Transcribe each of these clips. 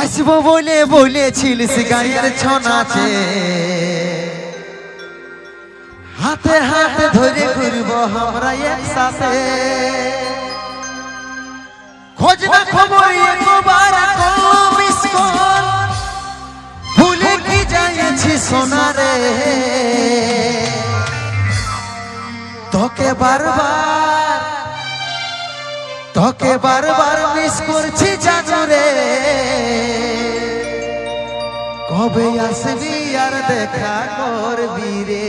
আসব বলে বলেছিলিস গায়ের ছনাচে হাতে হাতে ধরে ঘুরব আমরা একসাথে। খোঁজ না খবর একবার মিস কর ভুলে কি যাইছি সোনারে। তোকে বারবার তোকে বারবার মিস করছি জানু রে কবে আসবি আর দেখা করবি রে?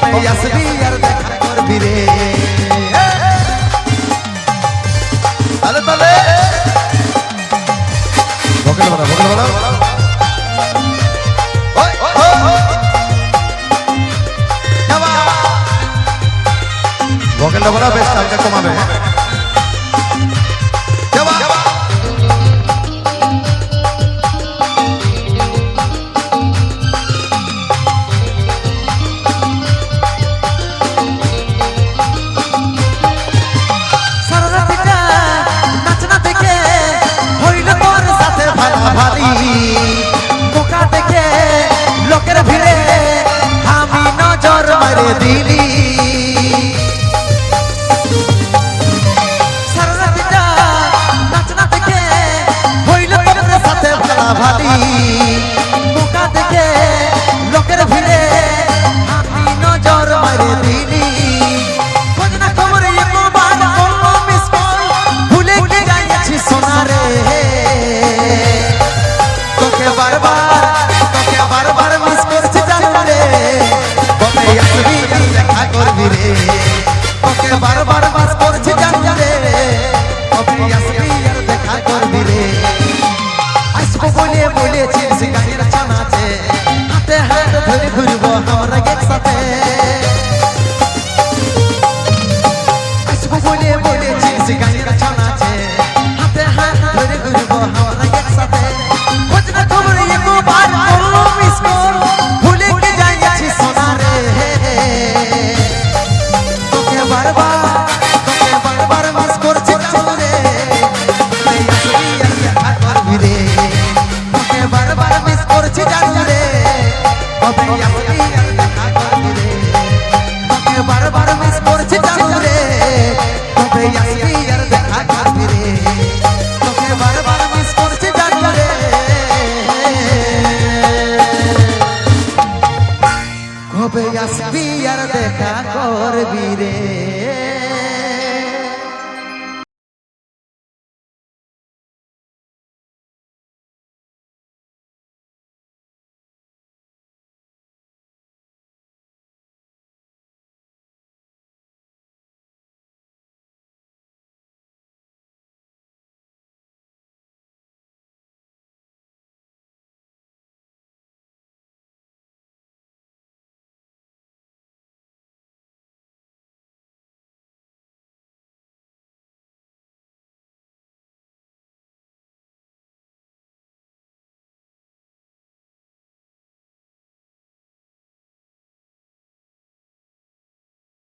কবে আসবি আর বেশ চালটা কমাবে। তোকে বারবার মিস করছি জানি রে কবে আপনি দেখা করবি রে তোকে বারবার মিস করছি জানি রে কবে আসবি আর দেখা করবি রে তোকে বারবার মিস করছি দেখা করবি রে?